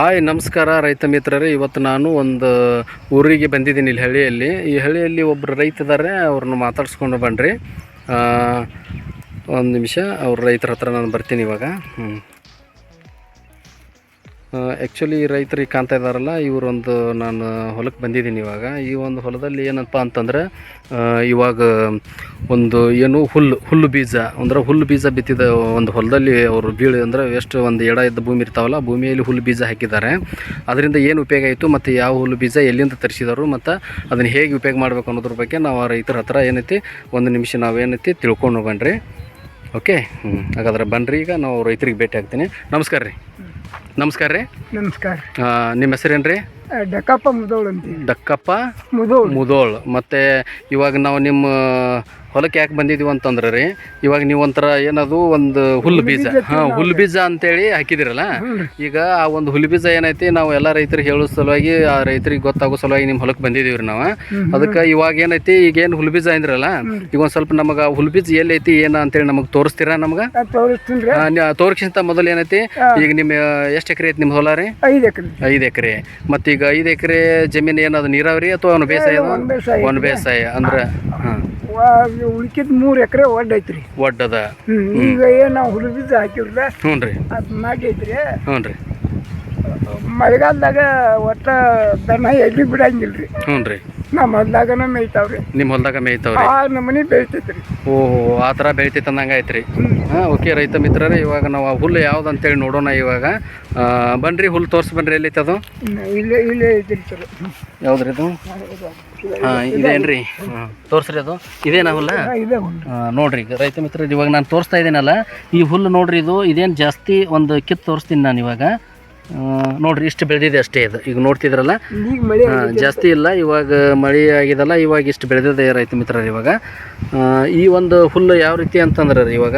Hi ನಮಸ್ಕಾರ ರೈತ ಮಿತ್ರರೇ. ಇವತ್ತು ನಾನು ಒಂದು ಊರಿಗೆ ಬಂದಿದ್ದೀನಿ ಇಲ್ಲಿ ಹಳ್ಳಿಯಲ್ಲಿ. ಈ ಹಳ್ಳಿಯಲ್ಲಿ ಒಬ್ಬರು ರೈತ ಇದ್ದಾರೆ ಅವ್ರನ್ನ ಮಾತಾಡ್ಸ್ಕೊಂಡು ಬನ್ನಿರಿ ಒಂದು ನಿಮಿಷ, ಅವ್ರ ರೈತರ ಹತ್ರ ನಾನು ಬರ್ತೀನಿ ಇವಾಗ. ಹ್ಞೂ ಆ್ಯಕ್ಚುಲಿ ರೈತರಿಗೆ ಕಾಣ್ತಾ ಇದ್ದಾರಲ್ಲ ಇವರೊಂದು ನಾನು ಹೊಲಕ್ಕೆ ಬಂದಿದ್ದೀನಿ ಇವಾಗ. ಈ ಒಂದು ಹೊಲದಲ್ಲಿ ಏನಪ್ಪ ಅಂತಂದ್ರೆ ಇವಾಗ ಒಂದು ಏನು ಹುಲ್ಲು ಹುಲ್ಲು ಬೀಜ, ಅಂದ್ರೆ ಹುಲ್ಲು ಬೀಜ ಬಿತ್ತಿದ ಒಂದು ಹೊಲದಲ್ಲಿ ಅವರು ಬೀಳು ಅಂದರೆ ಎಷ್ಟು ಒಂದು ಎಡ ಇದ್ದ ಭೂಮಿ ಇರ್ತಾವಲ್ಲ, ಭೂಮಿಯಲ್ಲಿ ಹುಲ್ಲು ಬೀಜ ಹಾಕಿದ್ದಾರೆ. ಅದರಿಂದ ಏನು ಉಪಯೋಗ ಆಯಿತು ಮತ್ತು ಯಾವ ಹುಲ್ಲು ಬೀಜ ಎಲ್ಲಿಂದ ತರಿಸಿದರು ಮತ್ತು ಅದನ್ನು ಹೇಗೆ ಉಪಯೋಗ ಮಾಡಬೇಕು ಅನ್ನೋದ್ರ ಬಗ್ಗೆ ನಾವು ಆ ರೈತರ ಹತ್ರ ಏನೈತಿ, ಒಂದು ನಿಮಿಷ ನಾವೇನೈತಿ ತಿಳ್ಕೊಂಡು ಬನ್ನಿರಿ ಓಕೆ ಹ್ಞೂ ಹಾಗಾದ್ರೆ ಬನ್ನಿರಿ ಈಗ ನಾವು ರೈತರಿಗೆ ಭೇಟಿ ಆಗ್ತೀನಿ. ನಮಸ್ಕಾರ ರೀ. ನಮಸ್ಕಾರ ರೀ. ನಮಸ್ಕಾರ ನಿಮ್ಮ ಹೆಸರೇನು ರೀ ಡಕ್ಕಪ್ಪ ಮುದೋಳ್ ಅಂತ ಡಕ್ಕಪ್ಪ ಮುದೋಳ್. ಮುದೋಳ್. ಮತ್ತು ಇವಾಗ ನಾವು ನಿಮ್ಮ ಹೊಲಕ್ಕೆ ಯಾಕೆ ಬಂದಿದ್ದೀವಿ ಅಂತಂದ್ರೆ ರೀ ಇವಾಗ ನೀವು ಒಂಥರ ಏನದು ಒಂದು ಹುಲ್ಲು ಬೀಜ. ಹಾಂ ಹುಲ್ಲು ಬೀಜ ಅಂತೇಳಿ ಹಾಕಿದಿರಲ್ಲ? ಈಗ ಆ ಒಂದು ಹುಲ್ಲು ಬೀಜ ಏನೈತಿ ನಾವು ಎಲ್ಲ ರೈತರಿಗೆ ಹೇಳೋ ಸಲುವಾಗಿ ಆ ರೈತರಿಗೆ ಗೊತ್ತಾಗೋ ಸಲುವಾಗಿ ನಿಮ್ಮ ಹೊಲಕ್ಕೆ ಬಂದಿದ್ದೀವಿ ರೀ ನಾವು. ಅದಕ್ಕೆ ಇವಾಗ ಏನೈತಿ ಈಗ ಏನು ಹುಲ್ಲು ಬೀಜ ಅಂದ್ರಲ್ಲ ಈಗ ಒಂದು ಸ್ವಲ್ಪ ನಮಗೆ ಆ ಹುಲ್ಲು ಬೀಜ ಎಲ್ಲೈತಿ ಏನು ಅಂತೇಳಿ ನಮಗೆ ತೋರಿಸ್ತೀರಾ ನಮ್ಗೆ? ತೋರಿಸಿಂತ ಮೊದಲು ಏನೈತಿ ಈಗ ನಿಮ್ಮ ಎಷ್ಟು ಎಕರೆ ಐತಿ ನಿಮ್ಮ ಹೊಲ ರೀ? ಐದು ಎಕರೆ. ಐದು ಎಕರೆ. ಮತ್ತೀಗ ಐದು ಎಕರೆ ಜಮೀನು ಏನದು ನೀರಾವರಿ ಅಥವಾ ಒಂದ್ ಬೇಸಾಯ ಒಂದು ಬೇಸಾಯ ಅಂದ್ರೆ ಹಾಂ. ಉಳಿಕಿದ ಮೂರು ಎಕರೆ ಒಡ್ಡ ಐತ್ರಿ. ಒಡ್ಡದ? ಹ್ಮ್ ಈಗ ಏನು ನಾವು ಬೀಜ ಹಾಕಿವ್ರಲ್ಲ ಹ್ಞೂ ರೀ. ಅದು ಐತ್ರಿ. ಹ್ಞೂ ರೀ. ಮಳೆಗಾಲದಾಗ ಒಟ್ಟ ದನ ಎಲ್ಲಿ ಬಿಡಂಗಿಲ್ರಿ. ಹ್ಞೂ ರೀ. ನಮ್ಮ ಹೊಲ್ದಾಗನ ಮೇಯ್ತಾವ್ರಿ. ನಿಮ್ಮ ಹೊಲ್ದಾಗ ಮೇಯ್ತಾವ್ರಿ? ಆ ನಮೂನಿ ಬೆಳಿತೈತ್ರಿ. ಓಹೋ ಆ ಥರ ಬೆಳಿತೈತೆ ಅಂದಂಗೆ ಐತ್ರಿ. ಹಾಂ ಓಕೆ ರೈತ ಮಿತ್ರರೇ ಇವಾಗ ನಾವು ಆ ಹುಲ್ಲು ಯಾವ್ದು ಅಂತೇಳಿ ನೋಡೋಣ ಇವಾಗ. ಆ, ಬನ್ರಿ ಹುಲ್ಲು ತೋರಿಸಿ ಬನ್ರಿ ಎಲ್ಲೈತೆ ಅದು ಇಲ್ಲೇ ಇಲ್ಲೇ ಐತ್ರಿ ಸರ್ ಹಾಂ ಇದೇನ್ರಿ ತೋರಿಸ್ರಿ ಅದು. ಇದೇನ ಹುಲ್ಲ ನೋಡ್ರಿ ರೈತ ಮಿತ್ರ ಇವಾಗ ನಾನು ತೋರಿಸ್ತಾ ಇದ್ದೀನಲ್ಲ ಈ ಹುಲ್ಲು ನೋಡ್ರಿ ಇದು ಇದೇನು ಜಾಸ್ತಿ ಒಂದು ಕಿತ್ತು ತೋರಿಸ್ತೀನಿ ನಾನು ಇವಾಗ. ನೋಡ್ರಿ ಇಷ್ಟು ಬೆಳೆದಿದೆ ಅಷ್ಟೇ ಇದು. ಈಗ ನೋಡ್ತಿದ್ರಲ್ಲ? ಜಾಸ್ತಿ ಇಲ್ಲ ಇವಾಗ ಮಳೆ ಆಗಿದಲ್ಲ ಇವಾಗ ಇಷ್ಟು ಬೆಳೆದಿದೆ ರೈತ ಮಿತ್ರರು ಇವಾಗ. ಈ ಒಂದು ಹುಲ್ಲು ಯಾವ ರೀತಿ ಅಂತಂದ್ರೆ ರೀ ಇವಾಗ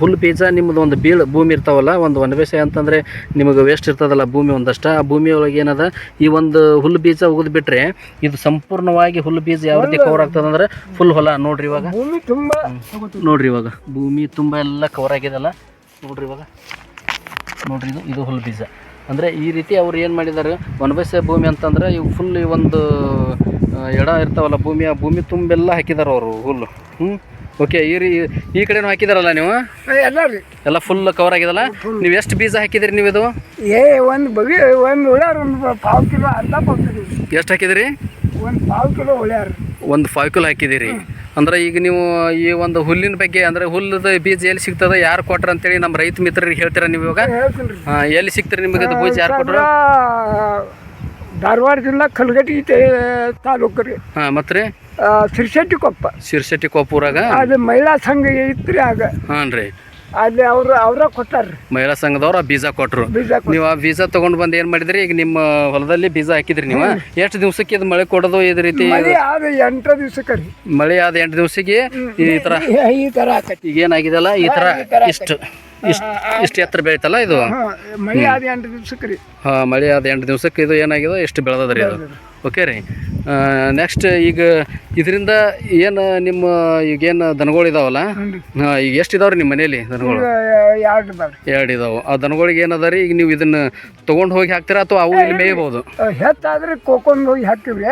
ಹುಲ್ಲು ಬೀಜ ನಿಮ್ಮದು ಒಂದು ಬೀಳು ಭೂಮಿ ಇರ್ತಾವಲ್ಲ ಒಂದು ವನ ಬೇಸಾಯ ಅಂತಂದರೆ ನಿಮಗೆ ವೇಸ್ಟ್ ಇರ್ತದಲ್ಲ ಭೂಮಿ ಒಂದಷ್ಟು ಆ ಭೂಮಿ ಒಳಗೆ ಏನದ ಈ ಒಂದು ಹುಲ್ಲು ಬೀಜ ಉಗಿದು ಬಿಟ್ರೆ ಇದು ಸಂಪೂರ್ಣವಾಗಿ ಹುಲ್ಲು ಬೀಜ ಯಾವ ರೀತಿ ಕವರ್ ಆಗ್ತದಂದ್ರೆ ಫುಲ್ ಹೊಲ. ನೋಡ್ರಿ ಇವಾಗ. ನೋಡ್ರಿ ಇವಾಗ. ಭೂಮಿ ತುಂಬ ಎಲ್ಲ ಕವರ್ ಆಗಿದಲ್ಲ. ನೋಡ್ರಿ ಇವಾಗ. ನೋಡ್ರಿ ಇದು ಇದು ಹುಲ್ಲು ಬೀಜ. ಅಂದರೆ ಈ ರೀತಿ ಅವ್ರು ಏನು ಮಾಡಿದ್ದಾರೆ ಒಣಬೇಸಾಯ ಭೂಮಿ ಅಂತಂದ್ರೆ ಇವು ಫುಲ್ ಈ ಒಂದು ಎಡ ಇರ್ತಾವಲ್ಲ ಭೂಮಿ ಆ ಭೂಮಿ ತುಂಬೆಲ್ಲ ಹಾಕಿದ್ದಾರೆ ಅವರು ಹುಲ್ಲು ಹ್ಞೂ ಓಕೆ ಈ ರೀ ಈ ಕಡೆನೂ ಹಾಕಿದಾರಲ್ಲ ನೀವು? ಎಲ್ಲ ರೀ. ಎಲ್ಲ ಫುಲ್ ಕವರ್ ಆಗಿದಲ್ಲ? ನೀವು ಎಷ್ಟು ಬೀಜ ಹಾಕಿದಿರಿ ನೀವು ಇದು? ಏ ಒಂದು ಬಗೆ ಒಂದು ಉಳ್ಯಾರ ಒಂದು ಪಾವು ಕಿಲೋ ಅರ್ಧ ಪಾವು ಕಿಲೋ. ಎಷ್ಟು ಹಾಕಿದಿರಿ? ಒಂದು ಪಾವು ಕಿಲೋ ಉಳ್ಯಾರ ಒಂದು ಫಾಯ್ಕುಲ್ ಕಿಲೋ ಹಾಕಿದ್ದೀರಿ. ಅಂದ್ರೆ ಈಗ ನೀವು ಈ ಒಂದು ಹುಲ್ಲಿನ ಬಗ್ಗೆ ಅಂದ್ರೆ ಹುಲ್ಲದ ಬೀಜ ಎಲ್ಲಿ ಸಿಗ್ತದ ಯಾರು ಕೊಟ್ರ ಅಂತೇಳಿ ನಮ್ಮ ರೈತ ಮಿತ್ರರಿಗೆ ಹೇಳ್ತೀರಾ ನೀವು ಇವಾಗ? ರೀ. ಹಾಂ ಎಲ್ಲಿ ಸಿಗ್ತೀರಿ ನಿಮಗೆ ಅದು ಬೀಜ ಯಾರು ಕೊಟ್ಟರು ಧಾರವಾಡ ಜಿಲ್ಲಾ ಕಲಗಟ್ಟಿ ತಾಲೂಕು ರೀ. ಹಾಂ ಮತ್ತೆ ರೀ ಕೊಪ್ಪ ಸಿರ್ಶೆಟ್ಟಿ ಕೊಪ್ಪ ಊರಾಗ? ಅದು ಮಹಿಳಾ ಸಂಘ ಇತ್ರಿ ಆಗ. ಹಾಂ ರೀ ಅಲ್ಲಿ ಅವರು ಅವ್ರ ಕೊಟ್ಟಾರ್ರಿ ಮಹಿಳಾ ಸಂಘದವ್ರು ಆ ಬೀಜ ಕೊಟ್ಟರು ಬೀಜ ನೀವು ಆ ಬೀಜ ತೊಗೊಂಡು ಬಂದು ಏನು ಮಾಡಿದ್ರಿ? ಈಗ ನಿಮ್ಮ ಹೊಲದಲ್ಲಿ ಬೀಜ ಹಾಕಿದ್ರಿ ನೀವು. ಎಷ್ಟು ದಿವ್ಸಕ್ಕೆ ಇದು ಮಳೆ ಕೊಡೋದು ಇದು ರೀತಿ? ಮಳೆ ಆದ ಎಂಟು ದಿವ್ಸಕ್ಕೆ ರೀ. ಮಳೆ ಆದ ಎಂಟು ದಿವ್ಸಕ್ಕೆ ಈ ಥರ ಈ- ಈ ಥರ ಆಕತಿ. ಈಗ ಏನಾಗಿದೆಲ್ಲ ಈ ಥರ ಇಷ್ಟು ಇಷ್ಟು ಇಷ್ಟು ಎತ್ತರ ಬೆಳಿತಲ್ಲ ಇದು? ಮಳೆ ಆದ ಎಂಟು ದಿವ್ಸಕ್ಕೆ ರೀ. ಹಾಂ ಮಳೆ ಆದ ಎಂಟು ದಿವ್ಸಕ್ಕೆ ಇದು ಏನಾಗಿದೆ ಎಷ್ಟು ಬೆಳೆದದ್ರಿ ಇದು. ಓಕೆ ರೀ. ನೆಕ್ಸ್ಟ್ ಈಗ ಇದರಿಂದ ಏನು ನಿಮ್ಮ ಈಗೇನು ದನಗಳು ಇದಾವಲ್ಲ? ಹಾಂ ಈಗ ಎಷ್ಟು ಇದಾವ್ರಿ ನಿಮ್ಮ ಮನೇಲಿ ದನಗಳು? ಎರಡು ಇದಾವೆ. ಆ ದನಗಳಿಗೆ ಏನದ ರೀ ಈಗ ನೀವು ಇದನ್ನ ತೊಗೊಂಡು ಹೋಗಿ ಹಾಕ್ತೀರಾ ಅಥವಾ ಅವು ಇಲ್ಲಿ ಮೇಯ್ಬೋದು? ಹೆಚ್ಚಾದ್ರೆ ಕೋಕೊಂಡು ಹೋಗಿ ಹಾಕ್ತೀವಿ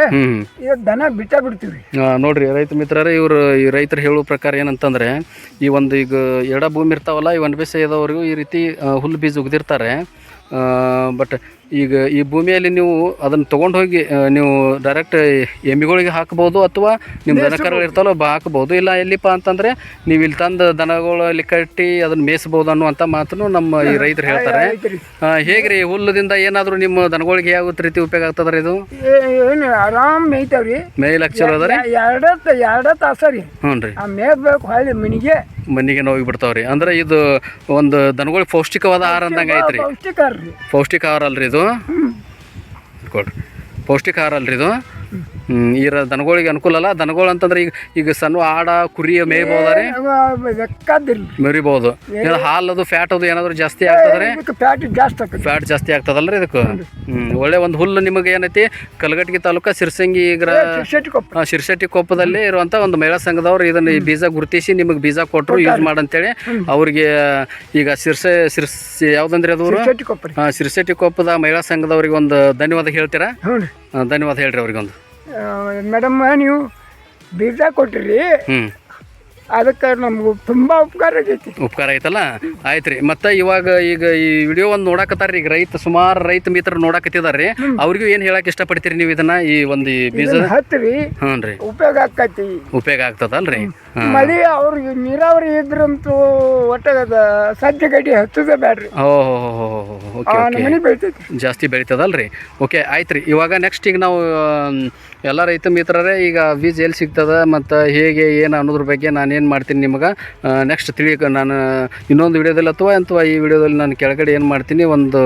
ಈಗ ದನ ಬಿಟ್ಟ ಬಿಡ್ತೀವಿ ನೋಡ್ರಿ ರೈತ ಮಿತ್ರರೇ ಇವರು ಈ ರೈತರು ಹೇಳೋ ಪ್ರಕಾರ ಏನಂತಂದ್ರೆ ಈ ಒಂದು ಈಗ ಎಡ ಭೂಮಿ ಇರ್ತಾವಲ್ಲ ಈ ಒಂದು ಬೇಸಾಯದವ್ರಿಗೂ ಈ ರೀತಿ ಹುಲ್ಲು ಬೀಜ ಉಗ್ದಿರ್ತಾರೆ. ಬಟ್ ಈಗ ಈ ಭೂಮಿಯಲ್ಲಿ ನೀವು ಅದನ್ನು ತೊಗೊಂಡು ಹೋಗಿ ನೀವು ಡೈರೆಕ್ಟ್ ಎಮ್ಮಿಗಳಿಗೆ ಹಾಕ್ಬೋದು ಅಥವಾ ನಿಮ್ಮ ದನಕರುಗಳು ಇರ್ತಾವಲ್ಲ ಬಾ ಹಾಕ್ಬೋದು. ಇಲ್ಲ ಎಲ್ಲಿಪ್ಪ ಅಂತಂದರೆ ನೀವು ಇಲ್ಲಿ ತಂದು ದನಗಳು ಅಲ್ಲಿ ಕಟ್ಟಿ ಅದನ್ನು ಮೇಯಿಸ್ಬೋದು ಅನ್ನುವಂಥ ಮಾತನ್ನು ನಮ್ಮ ಈ ರೈತರು ಹೇಳ್ತಾರೆ. ಹೇಗೆ ರೀ ಹೇಗ್ರಿ ಹುಲ್ಲದಿಂದ ಏನಾದರೂ ನಿಮ್ಮ ದನಗಳಿಗೆ ಯಾವ ರೀತಿ ಉಪಯೋಗ ಆಗ್ತದೆ ಇದು? ಏನು ಆರಾಮ್ ಮೇಯ್ತಾವ್ರಿ. ಮೇಯ್ಲಕ್ಕೆ ಚಲೋ ಅದ ರೀ? ಎರಡ ಎರಡ ತಾಸ ರೀ. ಹ್ಞೂ ರೀ. ಮೇಯ್ಬೇಕು ಹೊಳ್ಳಿ ಮನಿಗೆ. ಬಿಡ್ತಾವ್ರಿ. ಅಂದ್ರೆ ಇದು ಒಂದು ದನಗಳಿಗೆ ಪೌಷ್ಟಿಕವಾದ ಆಹಾರ ಅಂದಂಗೆ ಐತ್ರಿ. ಪೌಷ್ಟಿಕ ಆಹಾರ ಅಲ್ರಿ ಇದು? ಕೊಡ್ರಿ ಪೌಷ್ಟಿಕ ಆಹಾರ ಅಲ್ರಿ ಇದು. ಹ್ಮ್ ಈ ರ- ದನಗಳಿಗೆ ಅನುಕೂಲ ಅಲ್ಲ. ದನಗಳು ಅಂತಂದ್ರೆ ಈಗ ಈಗ ಸಣ್ಣ ಆಡ ಕುರಿಯ ಮೇಯ್ಬೋದ ರೀ ಹಾಲು ಅದು ಫ್ಯಾಟ್ ಅದು ಏನಾದ್ರು ಜಾಸ್ತಿ ಆಗ್ತದ್ರೆ? ಫ್ಯಾಟ್ ಜಾಸ್ತಿ ಆಗ್ತದೆ. ಫ್ಯಾಟ್ ಜಾಸ್ತಿ ಆಗ್ತದಲ್ರಿ ಇದಕ್ಕೆ? ಹ್ಮ್ ಒಳ್ಳೆ ಒಂದು ಹುಲ್ಲು ನಿಮಗೆ ಏನೈತಿ? ಕಲಗಟ್ಟಿಗೆ ತಾಲೂಕ ಸಿರ್ಸಂಗಿ ಈಗ ಶಿರ್ಶೆಟ್ಟಿ ಕೊಪ್ಪದಲ್ಲಿ ಇರುವಂತ ಒಂದು ಮಹಿಳಾ ಸಂಘದವ್ರು ಇದನ್ನ ಈ ಬೀಜ ಗುರುತಿಸಿ ನಿಮಗೆ ಬೀಜ ಕೊಟ್ಟರು ಯೂಸ್ ಮಾಡಂತೇಳಿ ಅವ್ರಿಗೆ ಈಗ ಶಿರ್ಸೆ ಸಿರ್ಸ್ ಯಾವ್ದಂದ್ರೆ ಅದು ಆ, ಕೊಪ್ಪದ ಮಹಿಳಾ ಸಂಘದವ್ರಿಗೆ ಒಂದು ಧನ್ಯವಾದ ಹೇಳ್ತೀರಾ? ಧನ್ಯವಾದ ಹೇಳ್ರಿ ಅವ್ರಿಗೊಂದು. ಮೇಡಮ್ ನೀವು ಬೀಜ ಕೊಟ್ಟಿರಿ. ಅದಕ್ಕೆ ನಮ್ಗೆ ತುಂಬ ಉಪಕಾರ ಆಗೈತಿ. ಉಪಕಾರ ಐತಲ್ಲ ಆಯ್ತು ರೀ. ಮತ್ತೆ ಇವಾಗ ಈಗ ಈ ವಿಡಿಯೋ ಒಂದು ನೋಡಕತ್ತಾರ ಈಗ ರೈತ ಸುಮಾರು ರೈತ ಮಿತ್ರ ನೋಡಕತ್ತಿದಾರ ರೀ ಅವ್ರಿಗೂ ಏನು ಹೇಳಕ್ಕೆ ಇಷ್ಟಪಡ್ತೀರಿ ನೀವು ಇದನ್ನ ಈ ಒಂದು ಈ ಬೀಜ ಹತ್ತಿರಿ ಹ್ಞೂ ರೀ ಉಪಯೋಗ ಆಗ್ತೈತಿ. ಉಪಯೋಗ ಆಗ್ತದಲ್ರಿ? ಮಳಿ ಅವ್ರಿಗೆ ನೀರಾವರಿ ಇದ್ರಂತೂ ಒಟ್ಟ ಅದ ಸಜ್ಜೆ ಗಡ್ಡಿ ಹಚ್ಚೋದೇ ಬೇಡ್ರಿ ಓ ಓಕೆ ಆ ಓಕೆ ಬೆಳಿತೈತಿ ಜಾಸ್ತಿ ಬೆಳಿತದಲ್ರಿ? ಓಕೆ ಆಯ್ತು ರೀ ಇವಾಗ ನೆಕ್ಸ್ಟ್ ಈಗ ನಾವು ಎಲ್ಲ ರೈತ ಮಿತ್ರರೇ ಈಗ ಬೀಜ ಎಲ್ಲಿ ಸಿಗ್ತದ ಮತ್ತು ಹೇಗೆ ಏನು ಅನ್ನೋದ್ರ ಬಗ್ಗೆ ನಾನು ಏನು ಮಾಡ್ತೀನಿ ನಿಮಗೆ ನೆಕ್ಸ್ಟ್ ತಿಳಿ ನಾನು ಇನ್ನೊಂದು ವಿಡಿಯೋದಲ್ಲಿ ಅಥವಾ ಅಥವಾ ಈ ವಿಡಿಯೋದಲ್ಲಿ ನಾನು ಕೆಳಗಡೆ ಏನು ಮಾಡ್ತೀನಿ ಒಂದು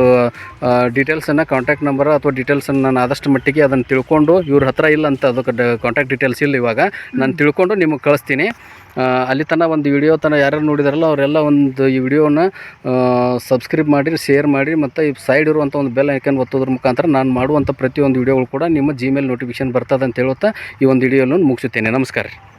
ಡೀಟೇಲ್ಸನ್ನು ಕಾಂಟ್ಯಾಕ್ಟ್ ನಂಬರ್ ಅಥವಾ ಡೀಟೇಲ್ಸನ್ನು ನಾನು ಆದಷ್ಟು ಮಟ್ಟಿಗೆ ಅದನ್ನು ತಿಳ್ಕೊಂಡು ಇವ್ರ ಹತ್ರ ಇಲ್ಲ ಅಂತ ಅದಕ್ಕೆ ಕಾಂಟ್ಯಾಕ್ಟ್ ಡೀಟೇಲ್ಸ್ ಇಲ್ಲ ಇವಾಗ ನಾನು ತಿಳ್ಕೊಂಡು ನಿಮಗೆ ಕಳಿಸ್ತೀನಿ. ಅಲ್ಲಿ ತನಕ ಒಂದು ವಿಡಿಯೋ ತನಕ ಯಾರ್ಯಾರು ನೋಡಿದಾರಲ್ಲ, ಅವರೆಲ್ಲ ಒಂದು ಈ ವಿಡಿಯೋನ ಸಬ್ಸ್ಕ್ರೈಬ್ ಮಾಡಿ ಶೇರ್ ಮಾಡಿ, ಮತ್ತು ಈ ಸೈಡ್ ಇರುವಂಥ ಒಂದು ಬೆಲ್ ಐಕನ್ ಒತ್ತೋದ್ರ ಮುಖಾಂತರ ನಾನು ಮಾಡುವಂಥ ಪ್ರತಿಯೊಂದು ವಿಡಿಯೋಗಳು ಕೂಡ ನಿಮ್ಮ ಜಿಮೇಲ್ ನೋಟಿಫಿಕೇಶನ್ ಬರ್ತದೆ ಅಂತ ಹೇಳುತ್ತಾ ಈ ಒಂದು ವಿಡಿಯೋನ ಮುಗಿಸುತ್ತೇನೆ. ನಮಸ್ಕಾರ ರೀ.